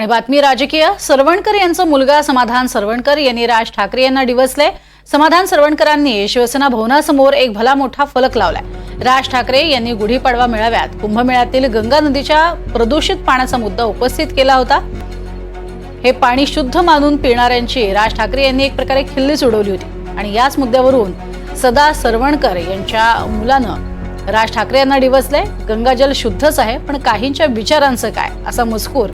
आणि बातमी राजकीय सरवणकर यांचा मुलगा समाधान सरवणकर यांनी राज ठाकरे यांना डिवसले समाधान सरवणकरांनी शिवसेना भवनासमोर एक भला मोठा फलक लावलाय. राज ठाकरे यांनी गुढीपाडवा मेळाव्यात कुंभमेळ्यातील गंगा नदीच्या प्रदूषित पाण्याचा मुद्दा उपस्थित केला होता. हे पाणी शुद्ध मानून पिणाऱ्यांची राज ठाकरे यांनी एक प्रकारे खिल्लीच उडवली होती. आणि याच मुद्द्यावरून सदा सरवणकर यांच्या मुलानं राज ठाकरे यांना डिवचले गंगाजल शुद्धच आहे पण काहींच्या विचारांचं काय? असा मजकूर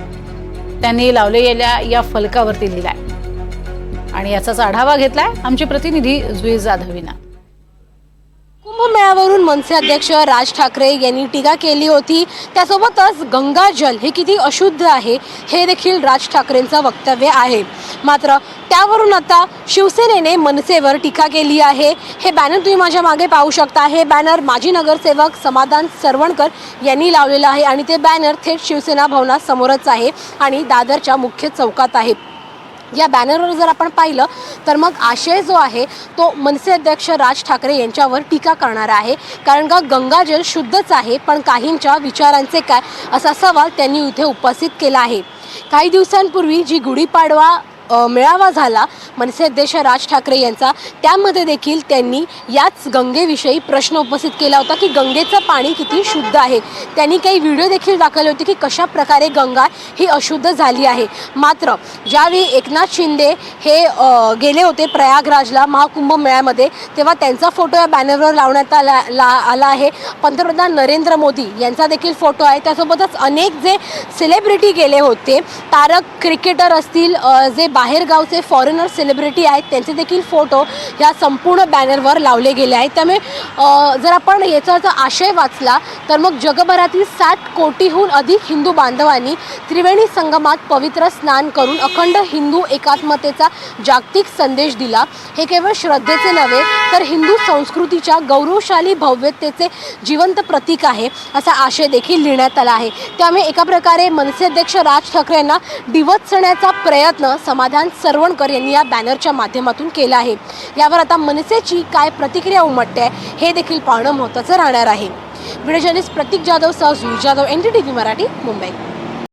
त्यांनी लावलेल्या या फलकावरती लिहिलाय. आणि याचाच आढावा घेतलाय आमचे प्रतिनिधी जुई जाधवीना. कुंभमेळावरून कुंभमेळ्यावरून मनसे अध्यक्ष राज ठाकरे यांनी टीका केली होती. त्यासोबतच गंगाजल हे किती अशुद्ध आहे हे देखील राज ठाकरेंचं वक्तव्य आहे. मात्र त्यावरून आता शिवसेनेने मनसेवर टीका केली आहे. हे बॅनर तुम्ही माझ्या मागे पाहू शकता. हे बॅनर माजी नगरसेवक समाधान सरवणकर यांनी लावलेलं आहे आणि ते बॅनर थेट शिवसेना भवनासमोरच आहे आणि दादरच्या मुख्य चौकात आहे. या बॅनरवर जर आपण पाहिलं तर मग आशय जो आहे तो मनसे अध्यक्ष राज ठाकरे यांच्यावर टीका करणारा आहे. कारण का गंगाजल शुद्धच आहे पण काहींच्या विचारांचे काय असा सवाल त्यांनी इथे उपस्थित केला आहे. काही दिवसांपूर्वी जी गुढीपाडवा मेळावा झाला. मनसे अध्यक्ष राज ठाकरे यांचा. त्यामध्ये देखील त्यांनी याच गंगेविषयी प्रश्न उपस्थित केला होता की गंगेचं पाणी किती शुद्ध आहे. त्यांनी काही व्हिडिओ देखील दाखवले होते की कशा प्रकारे गंगा ही अशुद्ध झाली आहे. मात्र ज्यावेळी एकनाथ शिंदे हे गेले होते प्रयागराजला महाकुंभ मेळ्यामध्ये तेव्हा त्यांचा फोटो या बॅनरवर लावण्यात आला ला आला आहे. पंतप्रधान नरेंद्र मोदी यांचा देखील फोटो आहे. त्यासोबतच अनेक जे सेलिब्रिटी गेले होते तारक क्रिकेटर असतील जे बाहेरगावचे फॉरेनर सेलिब्रिटी आहेत त्यांचे देखील फोटो ह्या संपूर्ण बॅनरवर लावले गेले आहेत. त्यामुळे जर आपण याचा जर आशय वाचला तर मग जगभरातील सात कोटीहून अधिक हिंदू बांधवांनी त्रिवेणी संगमात पवित्र स्नान करून अखंड हिंदू एकात्मतेचा जागतिक संदेश दिला. हे केवळ श्रद्धेचे नव्हे तर हिंदू संस्कृतीच्या गौरवशाली भव्यतेचे जिवंत प्रतीक आहे असा आशय देखील लिहिण्यात आला आहे. त्यामुळे एका प्रकारे मनसे अध्यक्ष राज ठाकरे यांना डिवचण्याचा प्रयत्न समाधान सरवणकर यांनी या बॅनरच्या माध्यमातून केलं आहे. यावर आता मनसेची काय प्रतिक्रिया उमटते आहे हे देखील पाहणं महत्त्वाचं राहणार आहे. व्हिडिओ जर्नलिस्ट प्रतीक जाधव सह Jui Jadhav N D T V Marathi Mumbai.